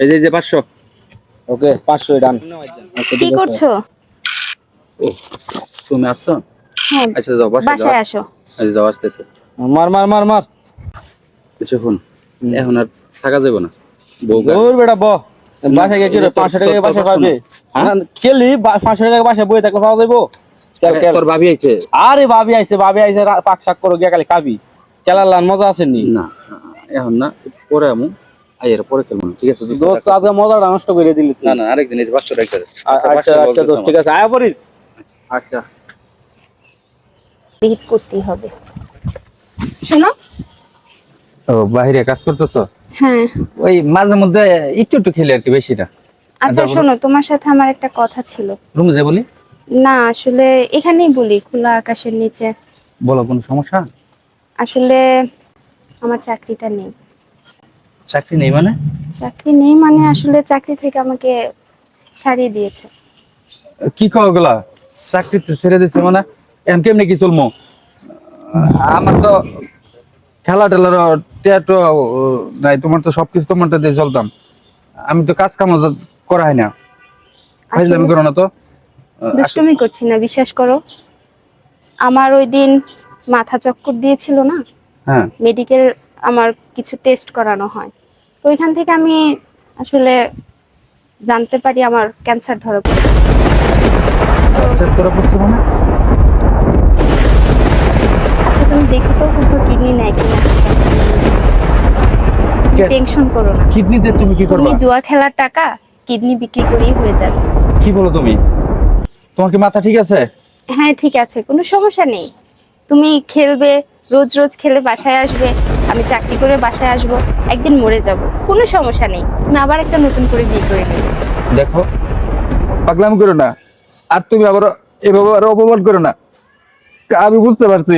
এই যে যে পাঁচশো। ওকে পাঁচশো ডান। কি করছ? তুমি আসছো? হ্যাঁ আচ্ছা যাও বাসায় আসো। আচ্ছা যাও আসতেছে। মার মার মার মার। কিছুক্ষণ এখন আর থাকা যাবে না। বউ ওর বেটা ব। বাসায় গিয়ে কি পাঁচশো টাকা বাসায় পাবে? হ্যাঁ? কেলি পাঁচশো টাকা বাসায় বই থাকলে পাওয়া যাব কেল, কেল। তোর ভাবি আইছে। আরে ভাবি আইছে ভাবি আইছে পাক শাক করো গিয়া খালি খাবি। খেলার মজা আছে নি না এখন না পরে আমু। আইয়ের পরে খেলব ঠিক আছে? দোস্ত আজকে মজাটা নষ্ট করে দিলি না না আরেকদিন এই যে পাঁচশো টাকা আচ্ছা আচ্ছা দোস্ত ঠিক আছে আয়া পড়িস? আচ্ছা। বিহিত করতেই হবে। শোনো। ও বাইরে কাজ করতেছো? হ্যাঁ। ওই মাঝে মধ্যে একটু একটু খেলে আর কি বেশি না। আচ্ছা শোনো তোমার সাথে আমার একটা কথা ছিল। রুমে বলি না আসলে এখানেই বলি খোলা আকাশের নিচে। বলো কোনো সমস্যা? আসলে আমার চাকরিটা নেই। চাকরি নেই মানে? চাকরি নেই মানে আসলে চাকরি থেকে আমাকে ছাড়িয়ে দিয়েছে। কি খাওয়া গুলা? চাকরিতে ছেড়ে দিছে মানে? এখন কেমনি কি চলমো? আমার তো খেলা টেলার টেটো নাই তোমার তো সবকিছু তোমারটা দিয়ে চলতাম। আমি তো কাজ কাম করা হয় না। ফাইজলামি করো না তো। দুষ্টুমি করছি না বিশ্বাস করো। আমার ওই দিন মাথা চক্কর দিয়েছিল না? হ্যাঁ। মেডিকেল আমার কিছু টেস্ট করানো হয়। তো ওইখান থেকে আমি আসলে জানতে পারি আমার ক্যান্সার ধরা পড়েছে। মানে? আচ্ছা তুমি দেখো তো কোথাও কিডনি কিনা টেনশন করো না। কিডনিতে তুমি কি করবা? তুমি জুয়া খেলার টাকা কিডনি বিক্রি করেই হয়ে যাবে। কি বলো তুমি? তোমার কি মাথা ঠিক আছে? হ্যাঁ ঠিক আছে কোনো সমস্যা নেই। তুমি খেলবে রোজ রোজ খেলে বাসায় আসবে। আমি চাকরি করে বাসায় আসব একদিন মরে যাব। কোনো সমস্যা নেই। তুমি আবার একটা নতুন করে বিয়ে করে নেবে দেখো পাগলামি করো না। আর তুমি আবার এভাবে আর অপমান করো না। আমি বুঝতে পারছি।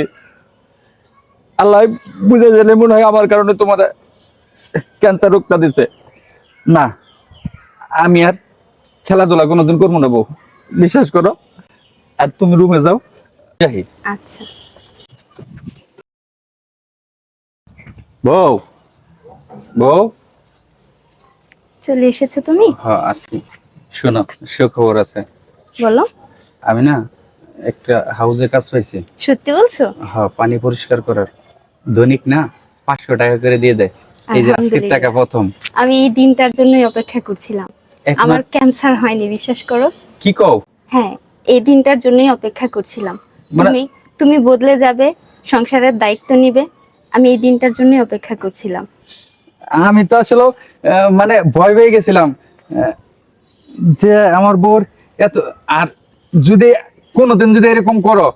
আল্লাহ বুঝে গেলে মনে হয় আমার কারণে তোমার ক্যান্সার রোগটা দিছে। না আমি আর খেলাধুলা কোনোদিন করব না বউ। বিশ্বাস করো। আর তুমি রুমে যাও। যাই আচ্ছা। বউ। বউ? চলে এসেছ তুমি? হ্যাঁ আসি শোনো সুখবর আছে। বলো। আমি না একটা হাউজে কাজ পাইছি। সত্যি বলছো? হ্যাঁ পানি পরিষ্কার করার। দৈনিক না পাঁচশো টাকা করে দিয়ে দেয়। এই যে আজকের টাকা প্রথম। আমি এই দিনটার জন্যই অপেক্ষা করছিলাম। আমার ক্যান্সার হয়নি বিশ্বাস করো। কি কও? হ্যাঁ এই দিনটার জন্যই অপেক্ষা করছিলাম। মানে- তুমি তুমি বদলে যাবে সংসারের দায়িত্ব নিবে। আমি এই দিনটার জন্য অপেক্ষা করছিলাম। আমি তো আসলে মানে ভয় পেয়ে গেছিলাম যে আমার বোর এত আর যদি কোনোদিন যদি এরকম করো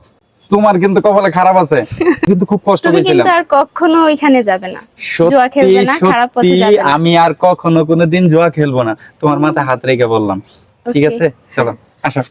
তোমার কিন্তু কপালে খারাপ আছে। কিন্তু খুব কষ্ট হয়েছিল কিন্তু আর কখনো ওইখানে যাবে না। জুয়া খেলবে না খারাপ পথে যাবে আমি আর কখনো কোনোদিন জুয়া খেলব না। তোমার মাথায় হাত রেখে বললাম। ঠিক আছে? চলো আসো।